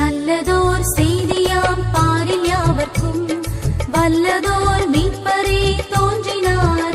நல்லதோர் செய்தியாம் பாரில் யாவர்க்கும். வல்லதோர் மீட்பரே தோன்றினார்.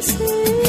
思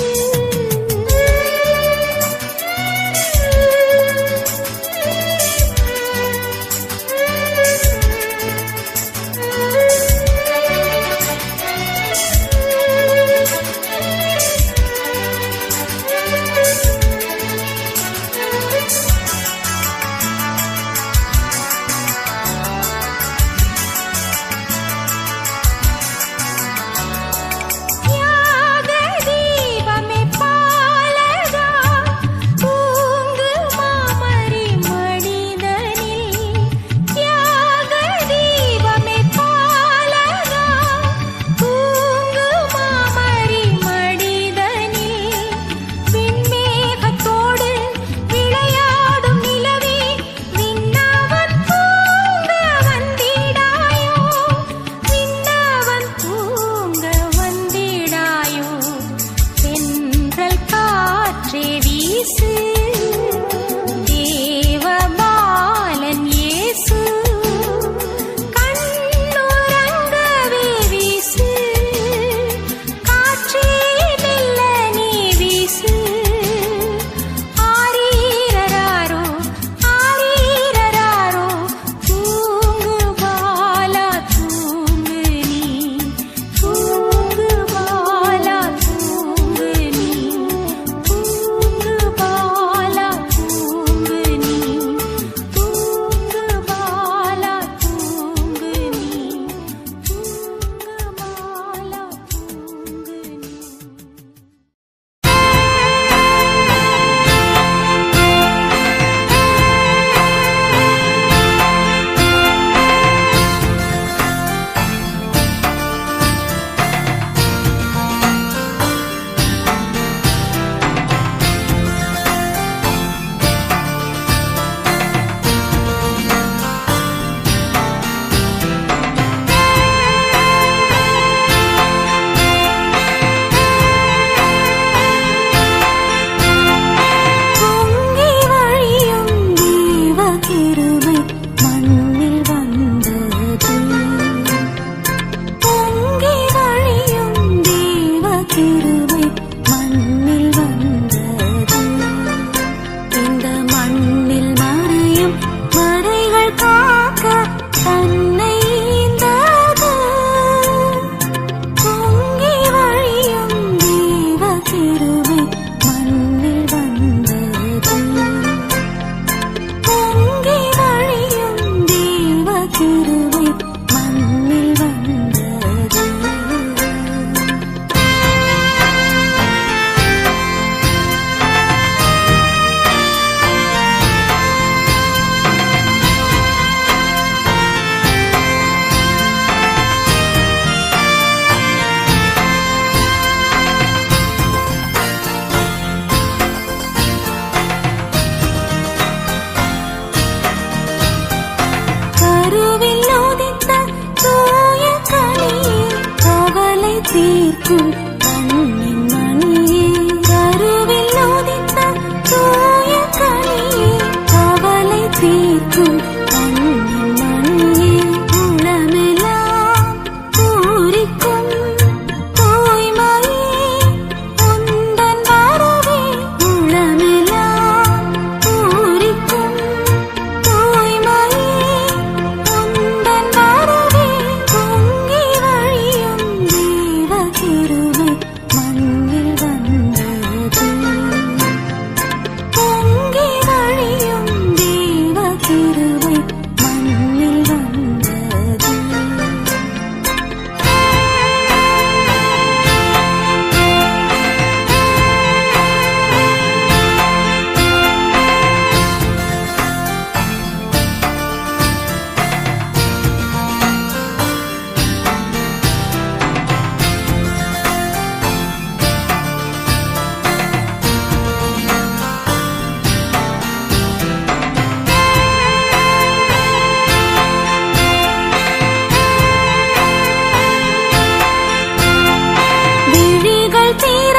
से see